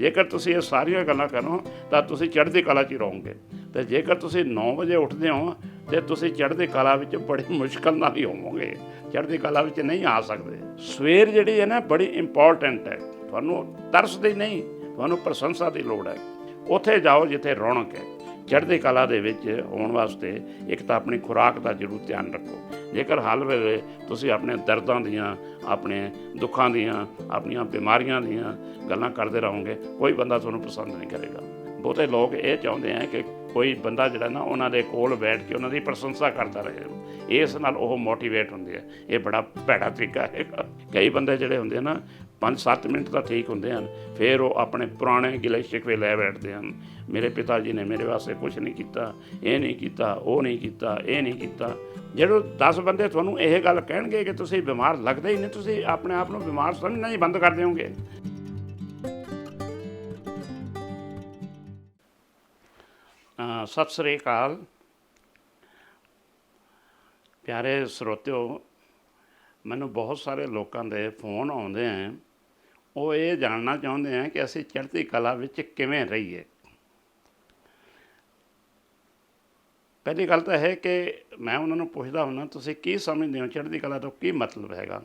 ਜੇਕਰ ਤੁਸੀਂ ਇਹ ਸਾਰੀਆਂ ਗੱਲਾਂ ਕਰੋ, ਤਾਂ ਤੁਸੀਂ ਚੜ੍ਹਦੀ ਕਲਾ 'ਚ ਹੀ ਰਹੋਗੇ। ਤੇ ਜੇਕਰ ਤੁਸੀਂ 9 ਵਜੇ ਉੱਠਦੇ ਹੋ, ਤੇ ਤੁਸੀਂ ਚੜ੍ਹਦੀ ਕਲਾ ਵਿੱਚ ਬੜੀ ਮੁਸ਼ਕਲ ਨਾਲ ਹੀ ਹੋਵੋਗੇ। ਚੜ੍ਹਦੀ ਕਲਾ ਵਿੱਚ ਨਹੀਂ ਆ ਸਕਦੇ। ਸਵੇਰ ਜਿਹੜੀ ਹੈ ਨਾ, ਬੜੀ ਇੰਪੋਰਟੈਂਟ ਹੈ। ਤੁਹਾਨੂੰ ਤਰਸ ਦੀ ਨਹੀਂ, ਤੁਹਾਨੂੰ ਪ੍ਰਸ਼ੰਸਾ ਦੀ ਲੋੜ ਹੈ। ਉੱਥੇ ਜਾਓ ਜਿੱਥੇ ਰੌਣਕ ਹੈ। ਚੜ੍ਹਦੀ ਕਲਾ ਦੇ ਵਿੱਚ ਹੋਣ ਵਾਸਤੇ ਇੱਕ ਤਾਂ ਆਪਣੀ ਖੁਰਾਕ ਦਾ ਜ਼ਰੂਰ ਧਿਆਨ ਰੱਖੋ। ਜੇਕਰ ਹੱਲ ਵੇਲੇ ਤੁਸੀਂ ਆਪਣੇ ਦਰਦਾਂ ਦੀਆਂ, ਆਪਣੇ ਦੁੱਖਾਂ ਦੀਆਂ, ਆਪਣੀਆਂ ਬਿਮਾਰੀਆਂ ਦੀਆਂ ਗੱਲਾਂ ਕਰਦੇ ਰਹੋਗੇ, ਕੋਈ ਬੰਦਾ ਤੁਹਾਨੂੰ ਪਸੰਦ ਨਹੀਂ ਕਰੇਗਾ। ਬਹੁਤੇ ਲੋਕ ਇਹ ਚਾਹੁੰਦੇ ਆ ਕਿ ਕੋਈ ਬੰਦਾ ਜਿਹੜਾ ਨਾ, ਉਹਨਾਂ ਦੇ ਕੋਲ ਬੈਠ ਕੇ ਉਹਨਾਂ ਦੀ ਪ੍ਰਸ਼ੰਸਾ ਕਰਦਾ ਰਹੇ। ਇਸ ਨਾਲ ਉਹ ਮੋਟੀਵੇਟ ਹੁੰਦੇ ਆ। ਇਹ ਬੜਾ ਭੈੜਾ ਤਰੀਕਾ ਹੈਗਾ। ਕਈ ਬੰਦੇ ਜਿਹੜੇ ਹੁੰਦੇ ਨਾ 5-7 ਮਿੰਟ ਤਾਂ ਠੀਕ ਹੁੰਦੇ ਹਨ, ਫਿਰ ਉਹ ਆਪਣੇ ਪੁਰਾਣੇ ਗਿਲੇ ਸ਼ਿਕਵੇ ਲੈ ਬੈਠਦੇ ਹਨ। ਮੇਰੇ ਪਿਤਾ ਜੀ ਨੇ ਮੇਰੇ ਵਾਸਤੇ ਕੁਝ ਨਹੀਂ ਕੀਤਾ, ਇਹ ਨਹੀਂ ਕੀਤਾ, ਉਹ ਨਹੀਂ ਕੀਤਾ, ਇਹ ਨਹੀਂ ਕੀਤਾ। ਜਦੋਂ 10 ਬੰਦੇ ਤੁਹਾਨੂੰ ਇਹ ਗੱਲ ਕਹਿਣਗੇ ਕਿ ਤੁਸੀਂ ਬਿਮਾਰ ਲੱਗਦੇ ਹੀ ਨਹੀਂ, ਤੁਸੀਂ ਆਪਣੇ ਆਪ ਨੂੰ ਬਿਮਾਰ ਸਮਝਣਾ ਹੀ ਬੰਦ ਕਰ ਦਿਓਗੇ। ਸਤਿ ਸ੍ਰੀ ਅਕਾਲ। ਪਿਆਰੇ ਸਰੋਤਿਓ, ਮੈਨੂੰ ਬਹੁਤ ਸਾਰੇ ਲੋਕਾਂ ਦੇ ਫੋਨ ਆਉਂਦੇ ਆ। ਉਹ ਇਹ ਜਾਣਨਾ ਚਾਹੁੰਦੇ ਆ ਕਿ ਅਸੀਂ ਚੜ੍ਹਦੀ ਕਲਾ ਵਿੱਚ ਕਿਵੇਂ ਰਹੀਏ। ਪਹਿਲੀ ਗੱਲ ਤਾਂ ਹੈ ਕਿ ਮੈਂ ਉਹਨਾਂ ਨੂੰ ਪੁੱਛਦਾ ਹੁੰਦਾ, ਤੁਸੀਂ ਕੀ ਸਮਝਦੇ ਹੋ ਚੜ੍ਹਦੀ ਕਲਾ ਤੋਂ ਕੀ ਮਤਲਬ ਹੈਗਾ?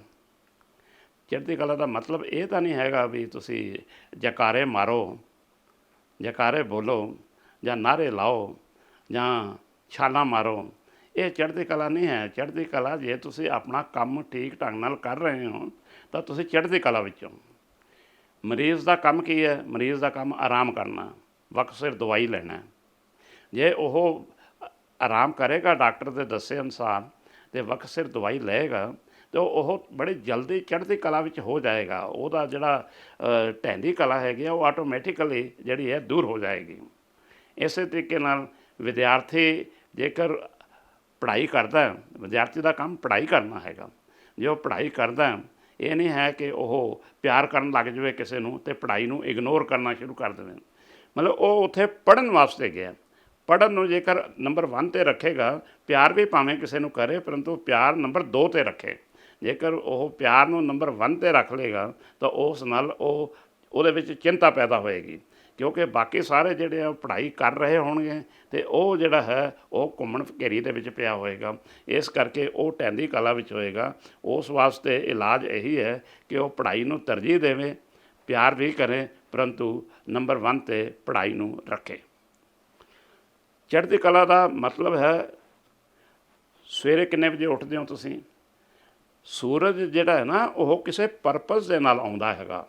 ਚੜ੍ਹਦੀ ਕਲਾ ਦਾ ਮਤਲਬ ਇਹ ਤਾਂ ਨਹੀਂ ਹੈਗਾ ਵੀ ਤੁਸੀਂ ਜਕਾਰੇ ਮਾਰੋ, ਜਕਾਰੇ ਬੋਲੋ, ਜਾਂ ਨਾਰੇ ਲਾਓ, ਜਾਂ ਛਾਲਾਂ ਮਾਰੋ। ਇਹ ਚੜ੍ਹਦੀ ਕਲਾ ਨਹੀਂ ਹੈ। ਚੜ੍ਹਦੀ ਕਲਾ ਜੇ ਤੁਸੀਂ ਆਪਣਾ ਕੰਮ ਠੀਕ ਢੰਗ ਨਾਲ ਕਰ ਰਹੇ ਹੋ, ਤਾਂ ਤੁਸੀਂ ਚੜ੍ਹਦੀ ਕਲਾ ਵਿੱਚੋਂ। ਮਰੀਜ਼ ਦਾ ਕੰਮ ਕੀ ਹੈ? ਮਰੀਜ਼ ਦਾ ਕੰਮ ਆਰਾਮ ਕਰਨਾ, ਵਕਤ ਸਿਰ ਦਵਾਈ ਲੈਣਾ। ਜੇ ਉਹ ਆਰਾਮ ਕਰੇਗਾ, ਡਾਕਟਰ ਦੇ ਦੱਸੇ ਅਨੁਸਾਰ ਤੇ ਵਕਤ ਸਿਰ ਦਵਾਈ ਲਏਗਾ, ਤੇ ਉਹ ਬੜੀ ਜਲਦੀ ਚੜ੍ਹਦੀ ਕਲਾ ਵਿੱਚ ਹੋ ਜਾਏਗਾ। ਉਹਦਾ ਜਿਹੜਾ ਢਹਿੰਦੀ ਕਲਾ ਹੈਗੀ ਆ, ਉਹ ਆਟੋਮੈਟਿਕਲੀ ਜਿਹੜੀ ਹੈ ਦੂਰ ਹੋ ਜਾਏਗੀ। ਇਸੇ ਤਰੀਕੇ ਨਾਲ ਵਿਦਿਆਰਥੀ ਜੇਕਰ ਪੜ੍ਹਾਈ ਕਰਦਾ ਵਿਦਿਆਰਥੀ ਦਾ ਕੰਮ ਪੜ੍ਹਾਈ ਕਰਨਾ ਹੈਗਾ। ਜੇ ਉਹ ਪੜ੍ਹਾਈ ਕਰਦਾ ਇਹ ਨਹੀਂ ਹੈ ਕਿ ਉਹ ਪਿਆਰ ਕਰਨ ਲੱਗ ਜਾਵੇ ਕਿਸੇ ਨੂੰ ਤੇ ਪੜ੍ਹਾਈ ਨੂੰ ਇਗਨੋਰ ਕਰਨਾ ਸ਼ੁਰੂ ਕਰ ਦੇਵੇ। ਮਤਲਬ ਉਹ ਉੱਥੇ ਪੜ੍ਹਨ ਵਾਸਤੇ ਗਿਆ। ਪੜ੍ਹਨ ਨੂੰ ਜੇਕਰ ਨੰਬਰ 1 ਤੇ ਰੱਖੇਗਾ, ਪਿਆਰ ਵੀ ਭਾਵੇਂ ਕਿਸੇ ਨੂੰ ਕਰੇ, ਪਰੰਤੂ ਪਿਆਰ ਨੰਬਰ 2 ਤੇ ਰੱਖੇ। ਜੇਕਰ ਉਹ ਪਿਆਰ ਨੂੰ ਨੰਬਰ 1 ਤੇ ਰੱਖ ਲੇਗਾ ਤਾਂ ਉਸ ਨਾਲ ਉਹ, ਉਹਦੇ ਵਿੱਚ ਚਿੰਤਾ ਪੈਦਾ ਹੋਏਗੀ। ਕਿਉਂਕਿ ਬਾਕੀ ਸਾਰੇ ਜਿਹੜੇ ਆ ਉਹ ਪੜ੍ਹਾਈ ਕਰ ਰਹੇ ਹੋਣਗੇ ਤੇ ਉਹ ਜਿਹੜਾ ਹੈ, ਉਹ ਘੁੰਮਣ ਘੇਰੀ ਦੇ ਵਿੱਚ ਪਿਆ ਹੋਏਗਾ। ਇਸ ਕਰਕੇ ਉਹ ਟੈਂਦੀ ਕਲਾ ਵਿੱਚ ਹੋਏਗਾ। ਉਸ ਵਾਸਤੇ ਇਲਾਜ ਇਹੀ ਹੈ ਕਿ ਉਹ ਪੜ੍ਹਾਈ ਨੂੰ ਤਰਜੀਹ ਦੇਵੇ, ਪਿਆਰ ਵੀ ਕਰੇ, ਪਰੰਤੂ ਨੰਬਰ 1 ਤੇ ਪੜ੍ਹਾਈ ਨੂੰ ਰੱਖੇ। ਚੜ੍ਹਦੀ ਕਲਾ ਦਾ ਮਤਲਬ ਹੈ, ਸਵੇਰੇ ਕਿੰਨੇ ਵਜੇ ਉੱਠਦੇ ਹੋ ਤੁਸੀਂ? ਸੂਰਜ ਜਿਹੜਾ ਹੈ ਨਾ, ਉਹ ਕਿਸੇ ਪਰਪਸ ਦੇ ਨਾਲ ਆਉਂਦਾ ਹੈਗਾ।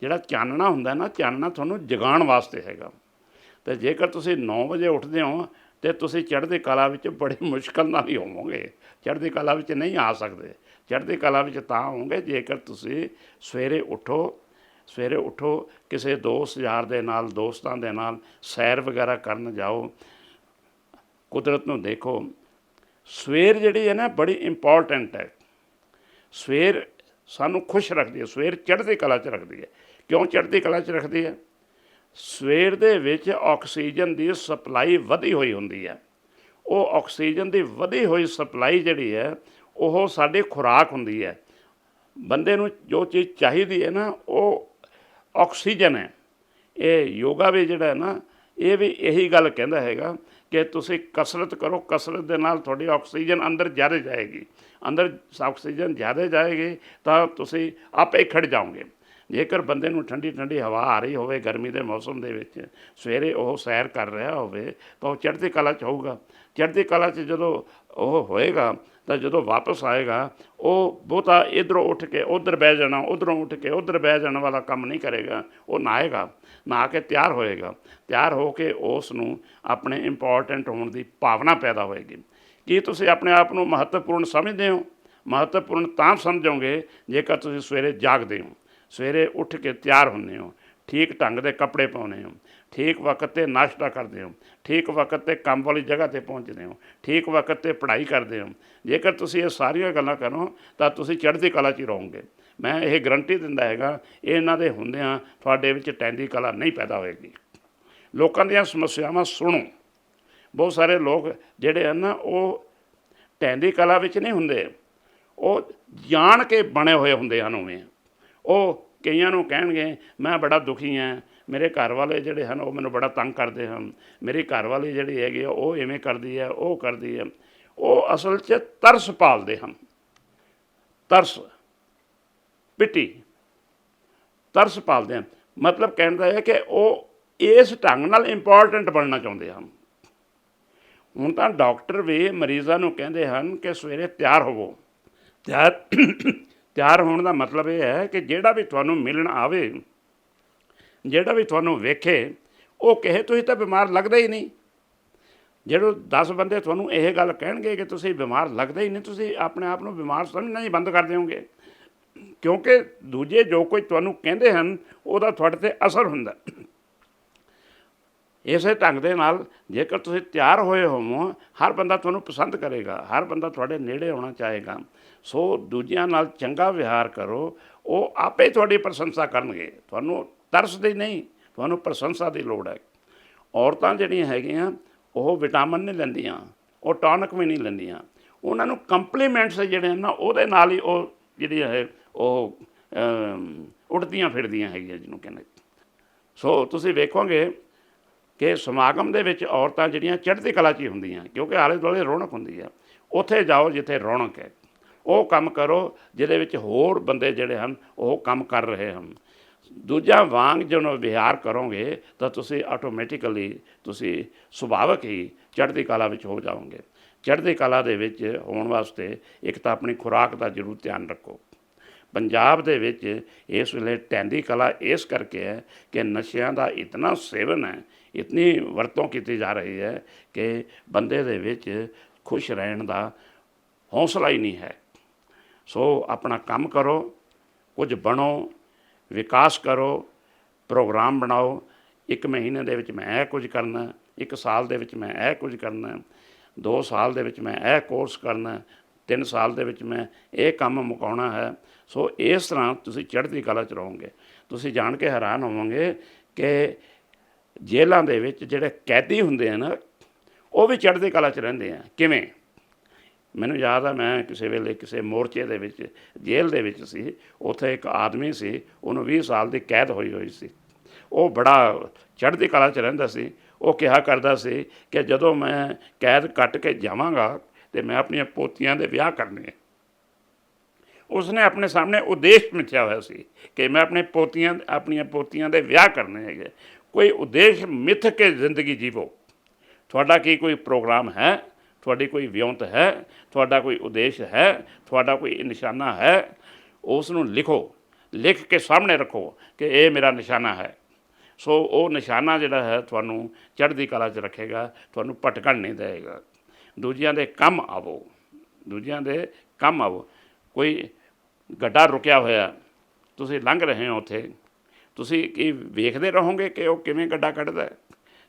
ਜਿਹੜਾ ਚਾਨਣਾ ਹੁੰਦਾ ਨਾ, ਚਾਨਣਾ ਤੁਹਾਨੂੰ ਜਗਾਉਣ ਵਾਸਤੇ ਹੈਗਾ। ਤੇ ਜੇਕਰ ਤੁਸੀਂ 9 ਵਜੇ ਉੱਠਦੇ ਹੋ, ਤੇ ਤੁਸੀਂ ਚੜ੍ਹਦੀ ਕਲਾ ਵਿੱਚ ਬੜੀ ਮੁਸ਼ਕਲ ਨਾਲ ਹੀ ਹੋਵੋਗੇ। ਚੜ੍ਹਦੀ ਕਲਾ ਵਿੱਚ ਨਹੀਂ ਆ ਸਕਦੇ। ਚੜ੍ਹਦੀ ਕਲਾ ਵਿੱਚ ਤਾਂ ਹੋਵੋਗੇ ਜੇਕਰ ਤੁਸੀਂ ਸਵੇਰੇ ਉੱਠੋ ਸਵੇਰੇ ਉੱਠੋ, ਕਿਸੇ ਦੋਸਤ ਯਾਰ ਦੇ ਨਾਲ, ਦੋਸਤਾਂ ਦੇ ਨਾਲ ਸੈਰ ਵਗੈਰਾ ਕਰਨ ਜਾਓ। ਕੁਦਰਤ ਨੂੰ ਦੇਖੋ। ਸਵੇਰ ਜਿਹੜੀ ਹੈ ਨਾ, ਬੜੀ ਇੰਪੋਰਟੈਂਟ ਹੈ। ਸਵੇਰ ਸਾਨੂੰ ਖੁਸ਼ ਰੱਖਦੀ ਹੈ। ਸਵੇਰ ਚੜ੍ਹਦੀ ਕਲਾ 'ਚ ਰੱਖਦੀ ਹੈ। ਕਿਉਂ ਚੜ੍ਹਦੀ ਕਲਾ 'ਚ ਰੱਖਦੀ ਹੈ? ਸਵੇਰ ਦੇ ਵਿੱਚ ਆਕਸੀਜਨ ਦੀ ਸਪਲਾਈ ਵਧੀ ਹੋਈ ਹੁੰਦੀ ਹੈ। ਉਹ ਆਕਸੀਜਨ ਦੀ ਵਧੀ ਹੋਈ ਸਪਲਾਈ ਜਿਹੜੀ ਹੈ, ਉਹ ਸਾਡੀ ਖੁਰਾਕ ਹੁੰਦੀ ਹੈ। ਬੰਦੇ ਨੂੰ ਜੋ ਚੀਜ਼ ਚਾਹੀਦੀ ਹੈ ਨਾ, ਉਹ ਆਕਸੀਜਨ ਹੈ। ਇਹ ਯੋਗਾ ਵੀ ਜਿਹੜਾ ਹੈ ਨਾ, ਇਹ ਵੀ ਇਹੀ ਗੱਲ ਕਹਿੰਦਾ ਹੈਗਾ ਕਿ ਤੁਸੀਂ ਕਸਰਤ ਕਰੋ, ਕਸਰਤ ਦੇ ਨਾਲ ਤੁਹਾਡੀ ਆਕਸੀਜਨ ਅੰਦਰ ਜ਼ਿਆਦਾ ਜਾਏਗੀ। ਅੰਦਰ ਆਕਸੀਜਨ ਜ਼ਿਆਦਾ ਜਾਏਗੀ ਤਾਂ ਤੁਸੀਂ ਆਪੇ ਖੜ ਜਾਓਗੇ। ਜੇਕਰ ਬੰਦੇ ਨੂੰ ਠੰਡੀ ਠੰਡੀ ਹਵਾ ਆ ਰਹੀ ਹੋਵੇ, ਗਰਮੀ ਦੇ ਮੌਸਮ ਦੇ ਵਿੱਚ, ਸਵੇਰੇ ਉਹ ਸੈਰ ਕਰ ਰਿਹਾ ਹੋਵੇ, ਤਾਂ ਉਹ ਚੜ੍ਹਦੀ ਕਲਾ 'ਚ ਹੋਊਗਾ। ਚੜ੍ਹਦੀ ਕਲਾ 'ਚ ਜਦੋਂ ਉਹ ਹੋਏਗਾ ਤਾਂ ਜਦੋਂ ਵਾਪਸ ਆਏਗਾ, ਉਹ ਬਹੁਤਾ ਇਧਰੋਂ ਉੱਠ ਕੇ ਉਧਰ ਬਹਿ ਜਾਣਾ, ਉਧਰੋਂ ਉੱਠ ਕੇ ਉਧਰ ਬਹਿ ਜਾਣ ਵਾਲਾ ਕੰਮ ਨਹੀਂ ਕਰੇਗਾ। ਉਹ ਨਹਾਏਗਾ ਨਾ ਕੇ ਤਿਆਰ ਹੋਏਗਾ। ਤਿਆਰ ਹੋ ਕੇ ਉਸ ਨੂੰ ਆਪਣੇ ਇੰਪੋਰਟੈਂਟ ਹੋਣ ਦੀ ਭਾਵਨਾ ਪੈਦਾ ਹੋਏਗੀ। ਕੀ ਤੁਸੀਂ ਆਪਣੇ ਆਪ ਨੂੰ ਮਹੱਤਵਪੂਰਨ ਸਮਝਦੇ ਹੋ? ਮਹੱਤਵਪੂਰਨ ਤਾਂ ਸਮਝੋਗੇ ਜੇਕਰ ਤੁਸੀਂ ਸਵੇਰੇ ਜਾਗਦੇ ਹੋ। ਸਵੇਰੇ ਉੱਠ ਕੇ ਤਿਆਰ ਹੁੰਦੇ ਹੋ। ਠੀਕ ਢੰਗ ਦੇ ਕੱਪੜੇ ਪਾਉਂਦੇ ਹੋ। ਠੀਕ ਵਕਤ ਤੇ ਨਾਸ਼ਤਾ ਕਰਦੇ ਹੋ। ਠੀਕ ਵਕਤ ਤੇ ਕੰਮ ਵਾਲੀ ਜਗ੍ਹਾ ਤੇ ਪਹੁੰਚਦੇ ਹੋ, ਠੀਕ ਵਕਤ ਤੇ ਪੜ੍ਹਾਈ ਕਰਦੇ ਹੋ। ਜੇਕਰ ਤੁਸੀਂ ਇਹ ਸਾਰੀਆਂ ਗੱਲਾਂ ਕਰੋ, ਤਾਂ ਤੁਸੀਂ ਚੜ੍ਹਦੀ ਕਲਾ 'ਚ ਹੀ ਰਹੋਗੇ। ਮੈਂ ਇਹ ਗਰੰਟੀ ਦਿੰਦਾ ਹੈਗਾ, ਇਹਨਾਂ ਦੇ ਹੁੰਦਿਆਂ ਤੁਹਾਡੇ ਵਿੱਚ ਟੈਂਦੀ ਕਲਾ ਨਹੀਂ ਪੈਦਾ ਹੋਏਗੀ। ਲੋਕਾਂ ਦੀਆਂ ਸਮੱਸਿਆਵਾਂ ਸੁਣੋ। ਬਹੁਤ ਸਾਰੇ ਲੋਕ ਜਿਹੜੇ ਹਨ ਨਾ, ਉਹ ਟੈਂਦੀ ਕਲਾ ਵਿੱਚ ਨਹੀਂ ਹੁੰਦੇ। ਉਹ ਜਾਣ ਕੇ ਬਣੇ ਹੋਏ ਹੁੰਦੇ ਹਨ ਉਵੇਂ। ਉਹ ਕਈਆਂ ਨੂੰ ਕਹਿਣਗੇ, ਮੈਂ ਬੜਾ ਦੁਖੀ ਹਾਂ ਮੇਰੇ ਘਰ ਵਾਲੇ ਜਿਹੜੇ ਹਨ ਉਹ ਮੈਨੂੰ ਬੜਾ ਤੰਗ ਕਰਦੇ ਹਨ। ਮੇਰੀ ਘਰ ਵਾਲੀ ਜਿਹੜੀ ਹੈਗੀ ਆ, ਉਹ ਐਵੇਂ ਕਰਦੀ ਹੈ ਉਹ ਕਰਦੀ ਹੈ ਉਹ ਅਸਲ 'ਚ ਤਰਸ ਪਾਲਦੇ ਹਨ। ਤਰਸ ਪਿੱਟੀ। ਤਰਸ ਪਾਲਦੇ ਹਨ। ਮਤਲਬ ਕਹਿਣ ਦਾ ਹੈ ਕਿ ਉਹ ਇਸ ਢੰਗ ਨਾਲ ਇੰਪੋਰਟੈਂਟ ਬਣਨਾ ਚਾਹੁੰਦੇ ਹਨ। ਹੁਣ ਤਾਂ ਡਾਕਟਰ ਵੀ ਮਰੀਜ਼ਾਂ ਨੂੰ ਕਹਿੰਦੇ ਹਨ ਕਿ ਸਵੇਰੇ ਤਿਆਰ ਹੋਵੋ। ਤਿਆਰ ਤਿਆਰ ਹੋਣ ਦਾ ਮਤਲਬ ਇਹ ਹੈ ਕਿ ਜਿਹੜਾ ਵੀ ਤੁਹਾਨੂੰ ਮਿਲਣ ਆਵੇ ਜਿਹੜਾ ਵੀ ਤੁਹਾਨੂੰ ਵੇਖੇ, ਉਹ ਕਹੇ, ਤੁਸੀਂ ਤਾਂ ਬਿਮਾਰ ਲੱਗਦਾ ਹੀ ਨਹੀਂ। ਜਿਹੜੇ 10 ਬੰਦੇ ਤੁਹਾਨੂੰ ਇਹ ਗੱਲ ਕਹਿਣਗੇ ਕਿ ਤੁਸੀਂ ਬਿਮਾਰ ਲੱਗਦੇ ਹੀ ਨਹੀਂ, ਤੁਸੀਂ ਆਪਣੇ ਆਪ ਨੂੰ ਬਿਮਾਰ ਸਮਝਣਾ ਹੀ ਬੰਦ ਕਰ ਦਿਓਗੇ। ਕਿਉਂਕਿ ਦੂਜੇ ਜੋ ਕੋਈ ਤੁਹਾਨੂੰ ਕਹਿੰਦੇ ਹਨ, ਉਹਦਾ ਤੁਹਾਡੇ ਤੇ ਅਸਰ ਹੁੰਦਾ। ਇਸੇ ਢੰਗ ਦੇ ਨਾਲ ਜੇਕਰ ਤੁਸੀਂ ਤਿਆਰ ਹੋਏ ਹੋਵੋ, ਹਰ ਬੰਦਾ ਤੁਹਾਨੂੰ ਪਸੰਦ ਕਰੇਗਾ, ਹਰ ਬੰਦਾ ਤੁਹਾਡੇ ਨੇੜੇ ਆਉਣਾ ਚਾਹੇਗਾ। ਸੋ ਦੂਜਿਆਂ ਨਾਲ ਚੰਗਾ ਵਿਹਾਰ ਕਰੋ, ਉਹ ਆਪੇ ਤੁਹਾਡੀ ਪ੍ਰਸ਼ੰਸਾ ਕਰਨਗੇ। ਤੁਹਾਨੂੰ ਤਰਸ ਦੀ ਨਹੀਂ, ਤੁਹਾਨੂੰ ਪ੍ਰਸ਼ੰਸਾ ਦੀ ਲੋੜ ਹੈ। ਔਰਤਾਂ ਜਿਹੜੀਆਂ ਹੈਗੀਆਂ, ਉਹ ਵਿਟਾਮਿਨ ਨਹੀਂ ਲੈਂਦੀਆਂ, ਉਹ ਟੌਨਿਕ ਵੀ ਨਹੀਂ ਲੈਂਦੀਆਂ। ਉਹਨਾਂ ਨੂੰ ਕੰਪਲੀਮੈਂਟਸ ਜਿਹੜੇ ਹਨ ਨਾ, ਉਹਦੇ ਨਾਲ ਹੀ ਉਹ ਜਿਹੜੀ ਹੈ, ਉਹ ਉੱਡਦੀਆਂ ਫਿਰਦੀਆਂ ਹੈਗੀਆਂ ਜਿਹਨੂੰ ਕਹਿੰਦੇ। ਸੋ ਤੁਸੀਂ ਵੇਖੋਗੇ ਕਿ ਸਮਾਗਮ ਦੇ ਵਿੱਚ ਔਰਤਾਂ ਜਿਹੜੀਆਂ ਚੜ੍ਹਦੀ ਕਲਾ 'ਚ ਹੀ ਹੁੰਦੀਆਂ, ਕਿਉਂਕਿ ਆਲੇ ਦੁਆਲੇ ਰੌਣਕ ਹੁੰਦੀ ਆ। ਉੱਥੇ ਜਾਓ ਜਿੱਥੇ ਰੌਣਕ ਹੈ। ਉਹ ਕੰਮ ਕਰੋ, ਜਿਹਦੇ ਵਿੱਚ ਹੋਰ ਬੰਦੇ ਜਿਹੜੇ ਹਨ, ਉਹ ਕੰਮ ਕਰ ਰਹੇ ਹਨ। ਦੂਜਾ ਵਾਂਗ ਜਦੋਂ ਵਿਹਾਰ ਕਰੋਗੇ ਤਾਂ ਤੁਸੀਂ ਆਟੋਮੈਟਿਕਲੀ ਤੁਸੀਂ ਸੁਭਾਵਕ ਹੀ ਚੜ੍ਹਦੀ ਕਲਾ ਵਿੱਚ ਹੋ ਜਾਓਗੇ। ਚੜ੍ਹਦੀ ਕਲਾ ਦੇ ਵਿੱਚ ਹੋਣ ਵਾਸਤੇ ਇੱਕ ਤਾਂ ਆਪਣੀ ਖੁਰਾਕ ਦਾ ਜ਼ਰੂਰ ਧਿਆਨ ਰੱਖੋ। ਪੰਜਾਬ ਦੇ ਵਿੱਚ ਇਸ ਵੇਲੇ ਟੈਂਦੀ ਕਲਾ ਇਸ ਕਰਕੇ ਹੈ ਕਿ ਨਸ਼ਿਆਂ ਦਾ ਇਤਨਾ ਸੇਵਨ ਹੈ, ਇਤਨੀ ਵਰਤੋਂ ਕੀਤੀ ਜਾ ਰਹੀ ਹੈ ਕਿ ਬੰਦੇ ਦੇ ਵਿੱਚ ਖੁਸ਼ ਰਹਿਣ ਦਾ ਹੌਸਲਾ ਹੀ ਨਹੀਂ ਹੈ। ਸੋ ਆਪਣਾ ਕੰਮ ਕਰੋ, ਕੁਝ ਬਣੋ ਵਿਕਾਸ ਕਰੋ, ਪ੍ਰੋਗਰਾਮ ਬਣਾਓ। ਇੱਕ ਮਹੀਨੇ ਦੇ ਵਿੱਚ ਮੈਂ ਇਹ ਕੁਝ ਕਰਨਾ, ਇੱਕ ਸਾਲ ਦੇ ਵਿੱਚ ਮੈਂ ਇਹ ਕੁਝ ਕਰਨਾ, ਦੋ ਸਾਲ ਦੇ ਵਿੱਚ ਮੈਂ ਇਹ ਕੋਰਸ ਕਰਨਾ, ਤਿੰਨ ਸਾਲ ਦੇ ਵਿੱਚ ਮੈਂ ਇਹ ਕੰਮ ਮੁਕਾਉਣਾ ਹੈ। ਸੋ ਇਸ ਤਰ੍ਹਾਂ ਤੁਸੀਂ ਚੜ੍ਹਦੀ ਕਲਾ ਚ ਰਹੋਗੇ। ਤੁਸੀਂ ਜਾਣ ਕੇ ਹੈਰਾਨ ਹੋਵੋਗੇ ਕਿ ਜੇਲ੍ਹਾਂ ਦੇ ਵਿੱਚ ਜਿਹੜੇ ਕੈਦੀ ਹੁੰਦੇ ਆ ਨਾ, ਉਹ ਵੀ ਚੜ੍ਹਦੀ ਕਲਾ ਚ ਰਹਿੰਦੇ ਆ। ਕਿਵੇਂ? ਮੈਨੂੰ ਯਾਦ ਆ, ਮੈਂ ਕਿਸੇ ਵੇਲੇ ਕਿਸੇ ਮੋਰਚੇ ਦੇ ਵਿੱਚ, ਜੇਲ੍ਹ ਦੇ ਵਿੱਚ ਸੀ। ਉੱਥੇ ਇੱਕ ਆਦਮੀ ਸੀ, ਉਹਨੂੰ 20 ਸਾਲ ਦੀ ਕੈਦ ਹੋਈ ਹੋਈ ਸੀ। ਉਹ ਬੜਾ ਚੜ੍ਹਦੀ ਕਲਾ 'ਚ ਰਹਿੰਦਾ ਸੀ। ਉਹ ਕਿਹਾ ਕਰਦਾ ਸੀ ਕਿ ਜਦੋਂ ਮੈਂ ਕੈਦ ਕੱਟ ਕੇ ਜਾਵਾਂਗਾ ਤੇ ਮੈਂ ਆਪਣੀਆਂ ਪੋਤੀਆਂ ਦੇ ਵਿਆਹ ਕਰਨੇ ਉਸਨੇ ਆਪਣੇ ਸਾਹਮਣੇ ਉਦੇਸ਼ ਮਿਥਿਆ ਹੋਇਆ ਸੀ ਕਿ ਮੈਂ ਆਪਣੇ ਪੋਤੀਆਂ, ਆਪਣੀਆਂ ਪੋਤੀਆਂ ਦੇ ਵਿਆਹ ਕਰਨੇ ਹੈਗੇ। ਕੋਈ ਉਦੇਸ਼ ਮਿੱਥ ਕੇ ਜ਼ਿੰਦਗੀ ਜੀਵੋ। ਤੁਹਾਡਾ ਕੀ ਕੋਈ ਪ੍ਰੋਗਰਾਮ ਹੈ? ਤੁਹਾਡੀ ਕੋਈ ਵਿਉਂਤ ਹੈ, ਤੁਹਾਡਾ ਕੋਈ ਉਦੇਸ਼ ਹੈ, ਤੁਹਾਡਾ ਕੋਈ ਨਿਸ਼ਾਨਾ ਹੈ ਉਸ ਨੂੰ ਲਿਖੋ, ਲਿਖ ਕੇ ਸਾਹਮਣੇ ਰੱਖੋ ਕਿ ਇਹ ਮੇਰਾ ਨਿਸ਼ਾਨਾ ਹੈ। ਸੋ ਉਹ ਨਿਸ਼ਾਨਾ ਜਿਹੜਾ ਹੈ ਤੁਹਾਨੂੰ ਚੜ੍ਹਦੀ ਕਲਾ 'ਚ ਰੱਖੇਗਾ, ਤੁਹਾਨੂੰ ਭਟਕਣ ਨਹੀਂ ਦੇਵੇਗਾ। ਦੂਜਿਆਂ ਦੇ ਕੰਮ ਆਵੋ, ਦੂਜਿਆਂ ਦੇ ਕੰਮ ਆਵੋ। ਕੋਈ ਗੱਡਾ ਰੁਕਿਆ ਹੋਇਆ, ਤੁਸੀਂ ਲੰਘ ਰਹੇ ਹੋ ਉੱਥੇ। ਤੁਸੀਂ ਕੀ ਵੇਖਦੇ ਰਹੋਗੇ ਕਿ ਉਹ ਕਿਵੇਂ ਗੱਡਾ ਕੱਢਦਾ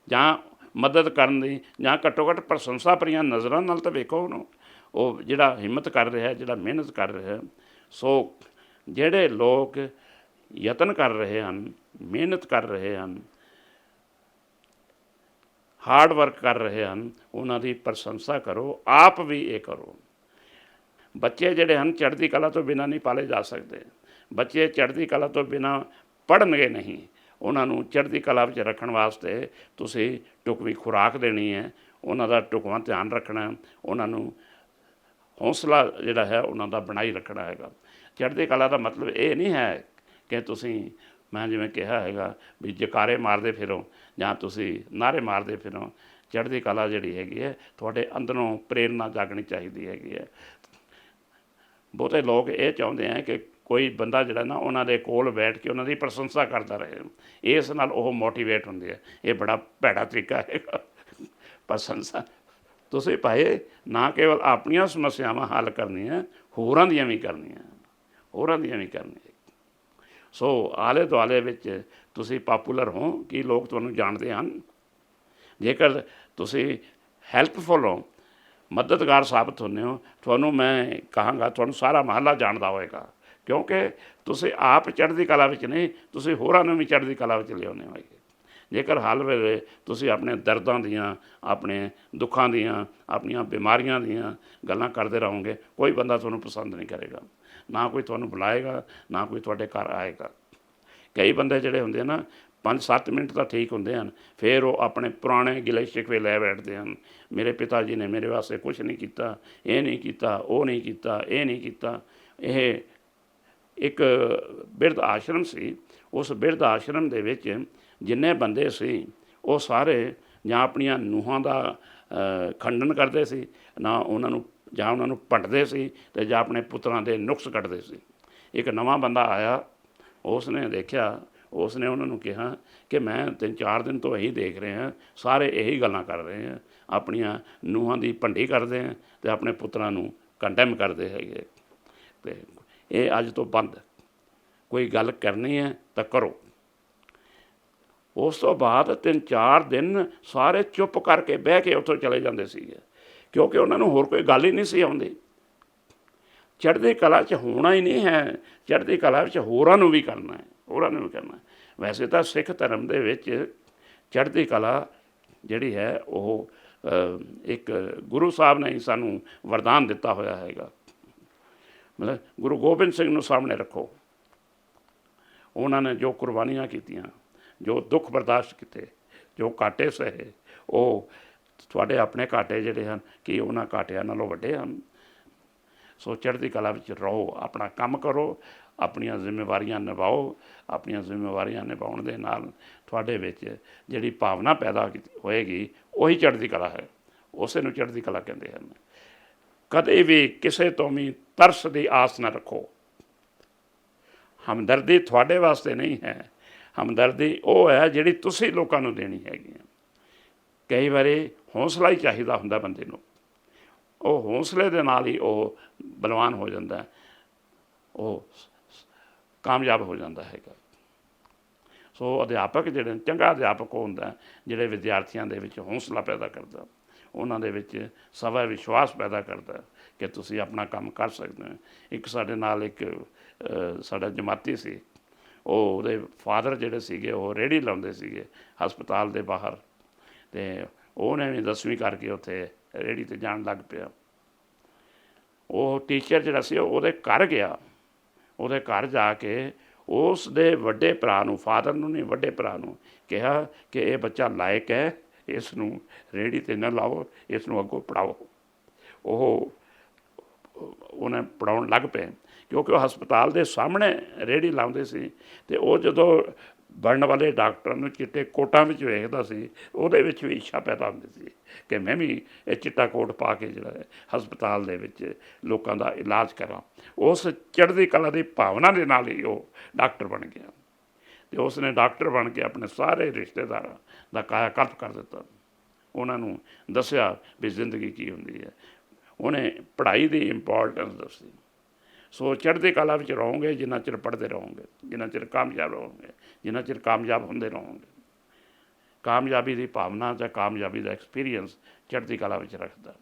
ਜਾਂ ਮਦਦ ਕਰਨ ਦੀ ਜਾਂ ਘੱਟੋ ਘੱਟ ਪ੍ਰਸ਼ੰਸਾ ਭਰੀਆਂ ਨਜ਼ਰਾਂ ਨਾਲ ਤਾਂ ਵੇਖੋ ਉਹਨੂੰ। ਉਹ ਜਿਹੜਾ ਹਿੰਮਤ ਕਰ ਰਿਹਾ, ਜਿਹੜਾ ਮਿਹਨਤ ਕਰ ਰਿਹਾ, ਸੋ ਜਿਹੜੇ ਲੋਕ ਯਤਨ ਕਰ ਰਹੇ ਹਨ, ਮਿਹਨਤ ਕਰ ਰਹੇ ਹਨ ਹਾਰਡ ਵਰਕ ਕਰ ਰਹੇ ਹਨ, ਉਹਨਾਂ ਦੀ ਪ੍ਰਸ਼ੰਸਾ ਕਰੋ, ਆਪ ਵੀ ਇਹ ਕਰੋ। ਬੱਚੇ ਜਿਹੜੇ ਹਨ, ਚੜ੍ਹਦੀ ਕਲਾ ਤੋਂ ਬਿਨਾਂ ਨਹੀਂ ਪਾਲੇ ਜਾ ਸਕਦੇ। ਬੱਚੇ ਚੜ੍ਹਦੀ ਕਲਾ ਤੋਂ ਬਿਨਾਂ ਪੜ੍ਹਨਗੇ ਨਹੀਂ। ਉਹਨਾਂ ਨੂੰ ਚੜ੍ਹਦੀ ਕਲਾ ਵਿੱਚ ਰੱਖਣ ਵਾਸਤੇ ਤੁਸੀਂ ਟੁਕਵੀਂ ਖੁਰਾਕ ਦੇਣੀ ਹੈ, ਉਹਨਾਂ ਦਾ ਟੁਕਵਾਂ ਧਿਆਨ ਰੱਖਣਾ, ਉਹਨਾਂ ਨੂੰ ਹੌਸਲਾ ਜਿਹੜਾ ਹੈ ਉਹਨਾਂ ਦਾ ਬਣਾਈ ਰੱਖਣਾ ਹੈਗਾ। ਚੜ੍ਹਦੀ ਕਲਾ ਦਾ ਮਤਲਬ ਇਹ ਨਹੀਂ ਹੈ ਕਿ ਤੁਸੀਂ, ਮੈਂ ਜਿਵੇਂ ਕਿਹਾ ਹੈਗਾ ਵੀ ਜਕਾਰੇ ਮਾਰਦੇ ਫਿਰੋ ਜਾਂ ਤੁਸੀਂ ਨਾਰੇ ਮਾਰਦੇ ਫਿਰੋ, ਚੜ੍ਹਦੀ ਕਲਾ ਜਿਹੜੀ ਹੈਗੀ ਹੈ ਤੁਹਾਡੇ ਅੰਦਰੋਂ ਪ੍ਰੇਰਨਾ ਜਾਗਣੀ ਚਾਹੀਦੀ ਹੈਗੀ ਹੈ। ਬਹੁਤੇ ਲੋਕ ਇਹ ਚਾਹੁੰਦੇ ਆ ਕਿ ਕੋਈ ਬੰਦਾ ਜਿਹੜਾ ਨਾ ਉਹਨਾਂ ਦੇ ਕੋਲ ਬੈਠ ਕੇ ਉਹਨਾਂ ਦੀ ਪ੍ਰਸ਼ੰਸਾ ਕਰਦਾ ਰਹੇ। ਇਸ ਨਾਲ ਉਹ ਮੋਟੀਵੇਟ ਹੁੰਦੇ ਆ। ਇਹ ਬੜਾ ਭੈੜਾ ਤਰੀਕਾ ਹੈਗਾ। ਪ੍ਰਸ਼ੰਸਾ। ਤੁਸੀਂ ਭਾਈ, ਨਾ ਕੇਵਲ ਆਪਣੀਆਂ ਸਮੱਸਿਆਵਾਂ ਹੱਲ ਕਰਨੀਆਂ, ਹੋਰਾਂ ਦੀਆਂ ਵੀ ਕਰਨੀਆਂ। ਹੋਰਾਂ ਦੀਆਂ ਵੀ ਕਰਨੀਆਂ। ਸੋ ਆਲੇ ਦੁਆਲੇ ਵਿੱਚ ਤੁਸੀਂ ਪਾਪੂਲਰ ਹੋ ਕਿ ਲੋਕ ਤੁਹਾਨੂੰ ਜਾਣਦੇ ਹਨ। ਜੇਕਰ ਤੁਸੀਂ ਹੈਲਪਫੁਲ ਹੋ, ਮਦਦਗਾਰ ਸਾਬਤ ਹੁੰਦੇ ਹੋ, ਤੁਹਾਨੂੰ ਮੈਂ ਕਹਾਂਗਾ, ਤੁਹਾਨੂੰ ਸਾਰਾ ਮਹੱਲਾ ਜਾਣਦਾ ਹੋਵੇਗਾ ਕਿਉਂਕਿ ਤੁਸੀਂ ਆਪ ਚੜ੍ਹਦੀ ਕਲਾ ਵਿੱਚ ਨਹੀਂ, ਤੁਸੀਂ ਹੋਰਾਂ ਨੂੰ ਵੀ ਚੜ੍ਹਦੀ ਕਲਾ ਵਿੱਚ ਲਿਆਉਂਦੇ ਹੋਏ ਜੇਕਰ ਹਰ ਵੇਲੇ ਤੁਸੀਂ ਆਪਣੇ ਦਰਦਾਂ ਦੀਆਂ, ਆਪਣੇ ਦੁੱਖਾਂ ਦੀਆਂ, ਆਪਣੀਆਂ ਬਿਮਾਰੀਆਂ ਦੀਆਂ ਗੱਲਾਂ ਕਰਦੇ ਰਹੋਗੇ, ਕੋਈ ਬੰਦਾ ਤੁਹਾਨੂੰ ਪਸੰਦ ਨਹੀਂ ਕਰੇਗਾ। ਨਾ ਕੋਈ ਤੁਹਾਨੂੰ ਬੁਲਾਏਗਾ, ਨਾ ਕੋਈ ਤੁਹਾਡੇ ਘਰ ਆਏਗਾ। ਕਈ ਬੰਦੇ ਜਿਹੜੇ ਹੁੰਦੇ ਨਾ 5-7 ਮਿੰਟ ਤਾਂ ਠੀਕ ਹੁੰਦੇ ਹਨ, ਫਿਰ ਉਹ ਆਪਣੇ ਪੁਰਾਣੇ ਗਿਲੇ ਸ਼ਿਕਵੇ ਲੈ ਬੈਠਦੇ ਹਨ। ਮੇਰੇ ਪਿਤਾ ਜੀ ਨੇ ਮੇਰੇ ਵਾਸਤੇ ਕੁਝ ਨਹੀਂ ਕੀਤਾ, ਇਹ ਨਹੀਂ ਕੀਤਾ, ਉਹ ਨਹੀਂ ਕੀਤਾ, ਇਹ ਨਹੀਂ ਕੀਤਾ। ਇਹ ਇੱਕ ਬਿਰਧ ਆਸ਼ਰਮ ਸੀ, ਉਸ ਬਿਰਧ ਆਸ਼ਰਮ ਦੇ ਵਿੱਚ ਜਿੰਨੇ ਬੰਦੇ ਸੀ, ਉਹ ਸਾਰੇ ਜਾਂ ਆਪਣੀਆਂ ਨੂੰਹਾਂ ਦਾ ਖੰਡਨ ਕਰਦੇ ਸੀ, ਨਾ ਉਹਨਾਂ ਨੂੰ, ਜਾਂ ਉਹਨਾਂ ਨੂੰ ਪੰਡਦੇ ਸੀ ਤੇ ਜਾਂ ਆਪਣੇ ਪੁੱਤਰਾਂ ਦੇ ਨੁਕਸ ਕੱਢਦੇ ਸੀ। ਇੱਕ ਨਵਾਂ ਬੰਦਾ ਆਇਆ ਉਸ ਨੇ ਦੇਖਿਆ ਉਸ ਨੇ ਉਹਨਾਂ ਨੂੰ ਕਿਹਾ ਕਿ ਮੈਂ ਤਿੰਨ ਚਾਰ ਦਿਨ ਤੋਂ ਇਹੀ ਦੇਖ ਰਿਹਾ ਸਾਰੇ ਇਹੀ ਗੱਲਾਂ ਕਰ ਰਹੇ ਆ ਆਪਣੀਆਂ ਨੂੰਹਾਂ ਦੀ ਭੰਡੀ ਕਰਦੇ ਆ ਤੇ ਆਪਣੇ ਪੁੱਤਰਾਂ ਨੂੰ ਕੰਡੈਮ ਕਰਦੇ ਹੈਗੇ। ਤੇ ਇਹ ਅੱਜ ਤੋਂ ਬੰਦ। ਕੋਈ ਗੱਲ ਕਰਨੀ ਹੈ ਤਾਂ ਕਰੋ। ਉਸ ਤੋਂ ਬਾਅਦ ਤਿੰਨ ਚਾਰ ਦਿਨ ਸਾਰੇ ਚੁੱਪ ਕਰਕੇ ਬਹਿ ਕੇ ਉੱਥੋਂ ਚਲੇ ਜਾਂਦੇ ਸੀਗੇ, ਕਿਉਂਕਿ ਉਹਨਾਂ ਨੂੰ ਹੋਰ ਕੋਈ ਗੱਲ ਹੀ ਨਹੀਂ ਸੀ ਆਉਂਦੀ। ਚੜ੍ਹਦੀ ਕਲਾ 'ਚ ਹੋਣਾ ਹੀ ਨਹੀਂ ਹੈ, ਚੜ੍ਹਦੀ ਕਲਾ ਵਿੱਚ ਹੋਰਾਂ ਨੂੰ ਵੀ ਕਰਨਾ ਹੈ, ਹੋਰਾਂ ਨੂੰ ਵੀ ਕਰਨਾ ਵੈਸੇ ਤਾਂ ਸਿੱਖ ਧਰਮ ਦੇ ਵਿੱਚ ਚੜ੍ਹਦੀ ਕਲਾ ਜਿਹੜੀ ਹੈ ਉਹ ਇੱਕ ਗੁਰੂ ਸਾਹਿਬ ਨੇ ਹੀ ਸਾਨੂੰ ਵਰਦਾਨ ਦਿੱਤਾ ਹੋਇਆ ਹੈਗਾ। ਮਤਲਬ ਗੁਰੂ ਗੋਬਿੰਦ ਸਿੰਘ ਨੂੰ ਸਾਹਮਣੇ ਰੱਖੋ। ਉਹਨਾਂ ਨੇ ਜੋ ਕੁਰਬਾਨੀਆਂ ਕੀਤੀਆਂ, ਜੋ ਦੁੱਖ ਬਰਦਾਸ਼ਤ ਕੀਤੇ, ਜੋ ਘਾਟੇ ਸਹੇ, ਉਹ ਤੁਹਾਡੇ ਆਪਣੇ ਘਾਟੇ ਜਿਹੜੇ ਹਨ, ਕਿ ਉਹਨਾਂ ਘਾਟਿਆਂ ਨਾਲੋਂ ਵੱਡੇ ਹਨ? ਸੋ ਚੜ੍ਹਦੀ ਕਲਾ ਵਿੱਚ ਰਹੋ, ਆਪਣਾ ਕੰਮ ਕਰੋ, ਆਪਣੀਆਂ ਜ਼ਿੰਮੇਵਾਰੀਆਂ ਨਿਭਾਓ, ਆਪਣੀਆਂ ਜ਼ਿੰਮੇਵਾਰੀਆਂ ਨਿਭਾਉਣ ਦੇ ਨਾਲ ਤੁਹਾਡੇ ਵਿੱਚ ਜਿਹੜੀ ਭਾਵਨਾ ਪੈਦਾ ਕੀਤੀ- ਹੋਏਗੀ, ਉਹੀ ਚੜ੍ਹਦੀ ਕਲਾ ਹੈ। ਉਸੇ ਨੂੰ ਚੜ੍ਹਦੀ ਕਲਾ ਕਹਿੰਦੇ ਹਨ। ਕਦੇ ਵੀ ਕਿਸੇ ਤੋਂ ਵੀ ਤਰਸ ਦੀ ਆਸ ਨਾ ਰੱਖੋ। ਹਮਦਰਦੀ ਤੁਹਾਡੇ ਵਾਸਤੇ ਨਹੀਂ ਹੈ। ਹਮਦਰਦੀ ਉਹ ਹੈ ਜਿਹੜੀ ਤੁਸੀਂ ਲੋਕਾਂ ਨੂੰ ਦੇਣੀ ਹੈਗੀ ਹੈ। ਕਈ ਵਾਰੀ ਹੌਸਲਾ ਹੀ ਚਾਹੀਦਾ ਹੁੰਦਾ ਬੰਦੇ ਨੂੰ। ਉਹ ਹੌਸਲੇ ਦੇ ਨਾਲ ਹੀ ਉਹ ਬਲਵਾਨ ਹੋ ਜਾਂਦਾ ਉਹ ਕਾਮਯਾਬ ਹੋ ਜਾਂਦਾ ਹੈਗਾ। ਸੋ ਅਧਿਆਪਕ ਜਿਹੜੇ ਨੇ, ਚੰਗਾ ਅਧਿਆਪਕ ਉਹ ਹੁੰਦਾ ਜਿਹੜੇ ਵਿਦਿਆਰਥੀਆਂ ਦੇ ਵਿੱਚ ਹੌਸਲਾ ਪੈਦਾ ਕਰਦਾ। ਉਹਨਾਂ ਦੇ ਵਿੱਚ ਸਵਾ ਵਿਸ਼ਵਾਸ ਪੈਦਾ ਕਰਦਾ ਕਿ ਤੁਸੀਂ ਆਪਣਾ ਕੰਮ ਕਰ ਸਕਦੇ ਹੋ। ਇੱਕ ਸਾਡੇ ਨਾਲ ਇੱਕ ਸਾਡਾ ਜਮਾਤੀ ਸੀ। ਉਹ ਉਹਦੇ ਫਾਦਰ ਜਿਹੜੇ ਸੀਗੇ, ਉਹ ਰੇੜੀ ਲਾਉਂਦੇ ਸੀਗੇ ਹਸਪਤਾਲ ਦੇ ਬਾਹਰ। ਤੇ ਉਹਨੇ ਵੀ ਦਸਵੀਂ ਕਰਕੇ ਉੱਥੇ ਰੇੜੀ ਤੇ ਜਾਣ ਲੱਗ ਪਿਆ। ਉਹ ਟੀਚਰ ਜਿਹੜਾ ਸੀ ਉਹਦੇ ਘਰ ਗਿਆ। ਉਹਦੇ ਘਰ ਜਾ ਕੇ ਉਸ ਦੇ ਵੱਡੇ ਭਰਾ ਨੂੰ, ਫਾਦਰ ਨੂੰ ਨਹੀਂ, ਵੱਡੇ ਭਰਾ ਨੂੰ ਕਿਹਾ ਕਿ ਇਹ ਬੱਚਾ ਲਾਇਕ ਹੈ। ਇਸ ਨੂੰ ਰੇੜੀ ਤੇ ਨਾ ਲਾਓ ਇਸ ਨੂੰ ਅੱਗੋਂ ਪੜਾਓ। ਉਹ, ਉਹਨੇ ਪੜਾਉਣ ਲੱਗ ਪਏ, ਕਿਉਂਕਿ ਉਹ ਹਸਪਤਾਲ ਦੇ ਸਾਹਮਣੇ ਰੇੜੀ ਲਾਉਂਦੇ ਸੀ ਤੇ ਉਹ ਜਦੋਂ ਬਣਨ ਵਾਲੇ ਡਾਕਟਰ ਨੂੰ ਚਿੱਟੇ ਕੋਟਾਂ ਵਿੱਚ ਵੇਖਦਾ ਸੀ, ਉਹਦੇ ਵਿੱਚ ਵੀ ਇੱਛਾ ਪੈਦਾ ਹੁੰਦੀ ਸੀ ਕਿ ਮੈਂ ਵੀ ਇਹ ਚਿੱਟਾ ਕੋਟ ਪਾ ਕੇ ਜਿਹੜਾ ਹੈ ਹਸਪਤਾਲ ਦੇ ਵਿੱਚ ਲੋਕਾਂ ਦਾ ਇਲਾਜ ਕਰਾਂ। ਉਸ ਚੜ੍ਹਦੀ ਕਲਾ ਦੀ ਭਾਵਨਾ ਦੇ ਨਾਲ ਹੀ ਉਹ ਡਾਕਟਰ ਬਣ ਗਿਆ। ਤੇ ਉਸ ਨੇ ਡਾਕਟਰ ਬਣ ਕੇ ਆਪਣੇ ਸਾਰੇ ਰਿਸ਼ਤੇਦਾਰਾਂ ਦਾ ਕਾਇਆ ਕਲਪ ਕਰ ਦਿੱਤਾ। ਉਹਨਾਂ ਨੂੰ ਦੱਸਿਆ ਵੀ ਜ਼ਿੰਦਗੀ ਕੀ ਹੁੰਦੀ ਹੈ। ਉਹਨੇ ਪੜ੍ਹਾਈ ਦੀ ਇੰਪੋਰਟੈਂਸ ਦੱਸੀ। ਸੋ ਚੜ੍ਹਦੀ ਕਲਾ ਵਿੱਚ ਰਹੋਗੇ, ਜਿੰਨਾ ਚਿਰ ਪੜ੍ਹਦੇ ਰਹੋਗੇ, ਜਿੰਨਾ ਚਿਰ ਕਾਮਯਾਬ ਰਹੋਗੇ, ਜਿੰਨਾ ਚਿਰ ਕਾਮਯਾਬ ਹੁੰਦੇ ਰਹੋਗੇ। ਕਾਮਯਾਬੀ ਦੀ ਭਾਵਨਾ ਜਾਂ ਕਾਮਯਾਬੀ ਦਾ ਐਕਸਪੀਰੀਅੰਸ ਚੜ੍ਹਦੀ ਕਲਾ ਵਿੱਚ ਰੱਖਦਾ।